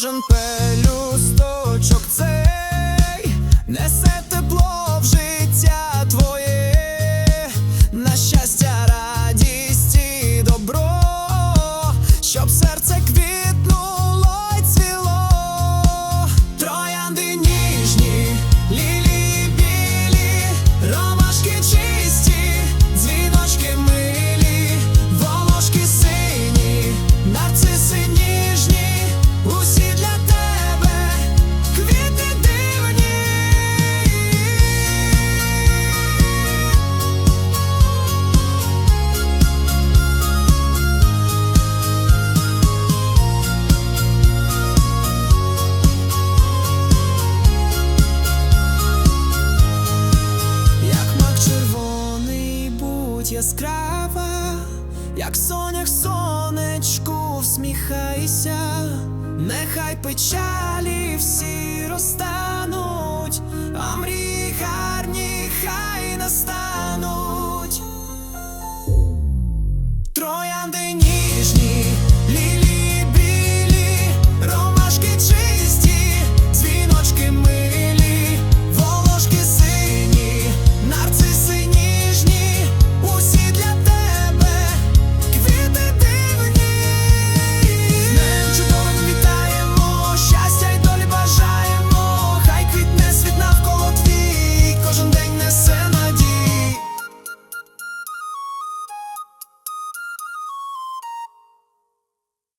кожен пелюсточок цей несе тепло в життя твоє, на щастя, радість і добро, щоб серце квітнуло й цвіло, троянди ніжні, лілії білі, ромашки чисті, дзвіночки милі, волошки сині, нарциси ніжні, усі яскрава, як сонях сонечку всміхайся, нехай печалі всі розтануть,